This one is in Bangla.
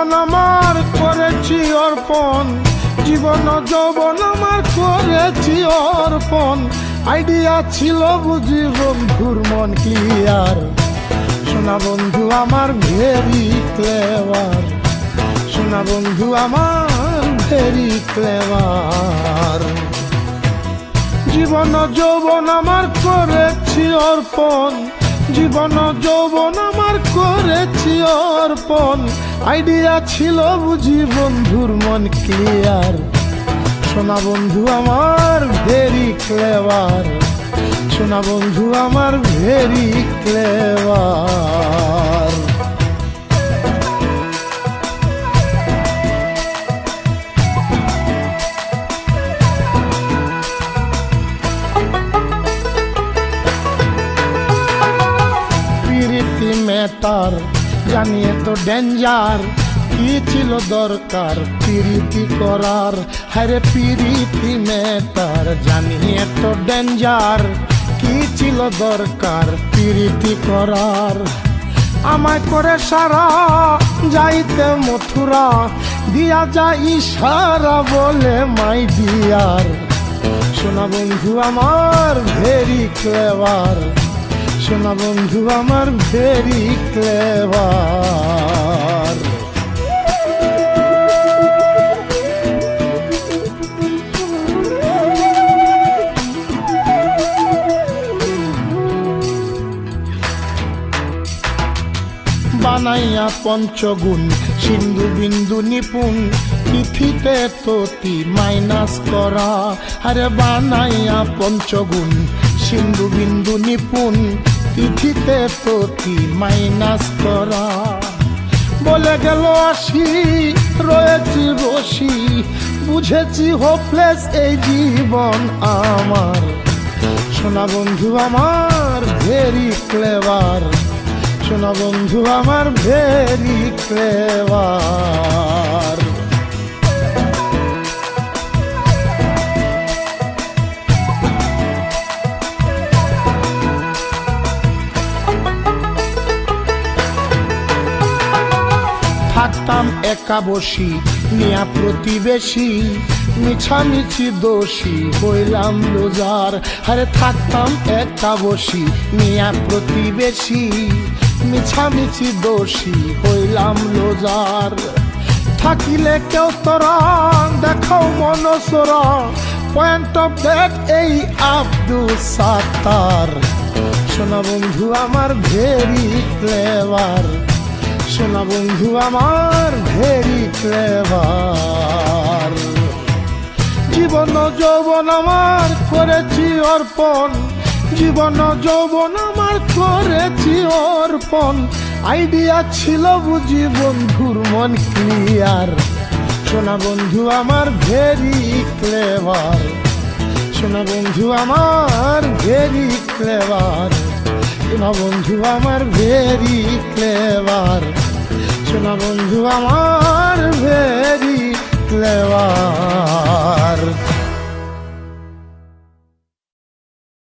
যৌবন আমার করেছি অর্পণ। জীবন যৌবন আমার করেছি অর্পণ। আইডিয়া ছিল বুঝি বন্ধুর মন ক্লিয়ার শোনা বন্ধু আমার ভেরি ক্লেভার শোনা বন্ধু আমার ভেরি ক্লেভার জীবন যৌবন আমার করেছি অর্পণ। জীবন যৌবন আমার করেছি অর্পণ। আইডিয়া ছিল বুঝি বন্ধুর মন ক্লিয়ার সোনা বন্ধু আমার ভেরি ক্লেভার সোনা বন্ধু আমার ভেরি ক্লেভার ম্যাটার জানিয়ে তো ডেঞ্জার কি ছিল দরকার? প্রীতি করার হরে প্রীতি ম্যাটার জানিয়ে তো ডেঞ্জার কি ছিল দরকার? প্রীতি করার। আমায় করে সারা যাইতে মথুরা, দিয়া যায় সারা বলে মাই দিয়ার শোনা বন্ধু আমার ভেরি ক্লেভার শোনা বন্ধু, আমার ভেরি ক্লেভার বানাইয়া পঞ্চগুণ, সিন্ধু বিন্দু নিপুণ, তিথিতে ততি মাইনাস করা। আরে বানাইয়া পঞ্চগুণ, সিন্ধু বিন্দু নিপুণ তিথিতে প্রতি মাইনাস করা। বলে গেল আসি, রয়েছি বসি, বুঝেছি হোপলেস এই জীবন আমার। সোনা বন্ধু আমার ভেরি ক্লেভার সোনা বন্ধু আমার ভেরি ক্লেভার থাকতাম একা বসি, নিয়া প্রতিবেশী, মিছামিছি দোষী হইলাম লোজার। আরে থাকতাম একা বসি, নিয়া প্রতিবেশী, মিছামিছি দোষী হইলাম লোজার। থাকিলে কেউ তোরা দেখাও মনসরা পয়েন্ট অফ দ্যাট এই আব্দুল সাত্তার। শোনা বন্ধু, আমার ভেরি ক্লেভার শোনা বন্ধু আমার ভেরি ক্লেভার জীবন যৌবন আমার করেছি অর্পণ। জীবন যৌবন আমার করেছি অর্পণ। আইডিয়া ছিল বুঝি বন্ধুর মন ক্লিয়ার শোনা বন্ধু আমার ভেরি ক্লেভার শোনা বন্ধু আমার ভেরি ক্লেভার শোনা বন্ধু আমার ভেরি ক্লেভার শোনা বন্ধু আমার ভেরি ক্লেভার